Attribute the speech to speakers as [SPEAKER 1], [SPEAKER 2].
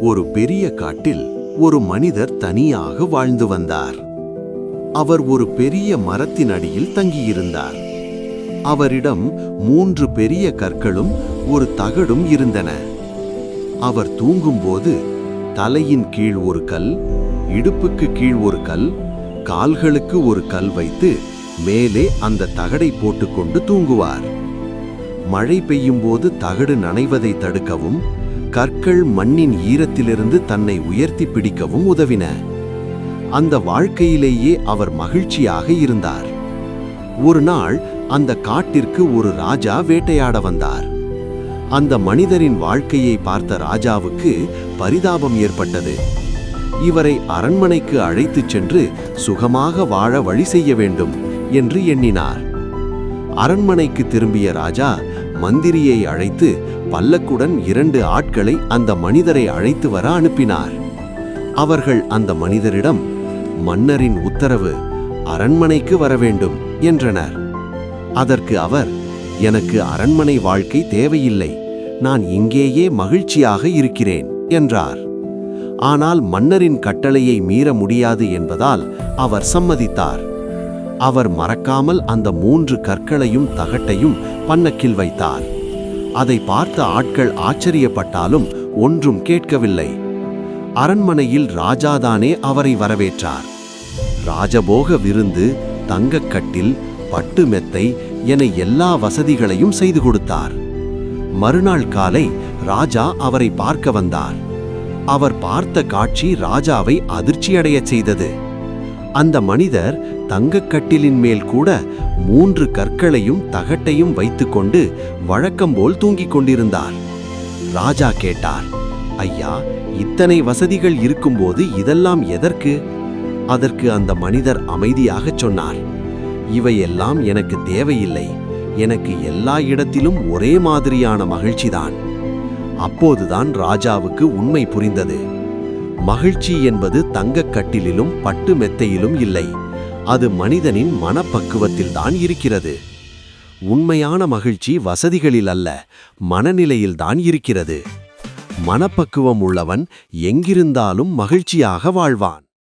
[SPEAKER 1] ஒரு பெரிய காட்டில் ஒரு மனிதர் தனியாக வாழ்ந்து வந்தார். அவர் ஒரு பெரிய மரத்தின் அடியில் தங்கியிருந்தார். அவரிடம் மூன்று பெரிய கற்களும் ஒரு தகடும் இருந்தன. அவர் தூங்கும்போது தலையின் கீழ் ஒரு கல் இடுப்புக்கு கீழ் ஒரு கல் கால்களுக்கு ஒரு கல் வைத்து மேலே அந்த தகடை போட்டுக்கொண்டு தூங்குவார். மழை பெய்யும் போது தகடு நனைவதை தடுக்கவும் கற்கள் மண்ணின் ஈரத்திலிருந்து தன்னை உயர்த்தி பிடிக்கவும் உதவின. அந்த வாழ்க்கையிலேயே அவர் மகிழ்ச்சியாக இருந்தார். ஒரு நாள் அந்த காட்டிற்கு ஒரு ராஜா வேட்டையாட வந்தார். அந்த மனிதரின் வாழ்க்கையை பார்த்த ராஜாவுக்கு பரிதாபம் ஏற்பட்டது. இவரை அரண்மனைக்கு அழைத்துச் சென்று சுகமாக வாழ வழி செய்ய வேண்டும் என்று எண்ணினார். அரண்மனைக்கு திரும்பிய ராஜா மந்திரியை அழைத்து பல்லக்குடன் இரண்டு ஆட்களை அந்த மனிதரை அழைத்து வர அனுப்பினார். அவர்கள் அந்த மனிதரிடம் மன்னரின் உத்தரவு அரண்மனைக்கு வர வேண்டும் என்றனர். அதற்கு அவர் எனக்கு அரண்மனை வாழ்க்கை தேவையில்லை. நான் இங்கேயே மகிழ்ச்சியாக இருக்கிறேன் என்றார். ஆனால் மன்னரின் கட்டளையை மீற முடியாது என்பதால் அவர் சம்மதித்தார். அவர் மறக்காமல் அந்த மூன்று கற்களையும் தகட்டையும் பன்னக்கில் வைத்தார். அதை பார்த்த ஆட்கள் ஆச்சரியப்பட்டாலும் ஒன்றும் கேட்கவில்லை. அரண்மனையில் ராஜாதானே அவரை வரவேற்றார். ராஜபோக விருந்து தங்கக்கட்டில் பட்டு மெத்தை என எல்லா வசதிகளையும் செய்து கொடுத்தார். மறுநாள் காலை ராஜா அவரை பார்க்க வந்தார். அவர் பார்த்த காட்சி ராஜாவை அதிர்ச்சியடையச் செய்தது. அந்த மனிதர் தங்கக்கட்டிலின் மேல் கூட மூன்று கற்களையும் தகட்டையும் வைத்துக்கொண்டு வழக்கம்போல் தூங்கிக் கொண்டிருந்தார். ராஜா கேட்டார் ஐயா இத்தனை வசதிகள் இருக்கும்போது இதெல்லாம் எதற்கு? அதற்கு அந்த மனிதர் அமைதியாகச் சொன்னார் இவையெல்லாம் எனக்கு தேவையில்லை. எனக்கு எல்லா இடத்திலும் ஒரே மாதிரியான மகிழ்ச்சிதான். அப்போதுதான் ராஜாவுக்கு உண்மை புரிந்தது. மகிழ்ச்சி என்பது தங்கக் கட்டிலிலும் பட்டு மெத்தையிலும் இல்லை. அது மனிதனின் மனப்பக்குவத்தில்தான் இருக்கிறது. உண்மையான மகிழ்ச்சி வசதிகளில் அல்ல மனநிலையில்தான் இருக்கிறது. மனப்பக்குவம் உள்ளவன் எங்கிருந்தாலும் மகிழ்ச்சியாக வாழ்வான்.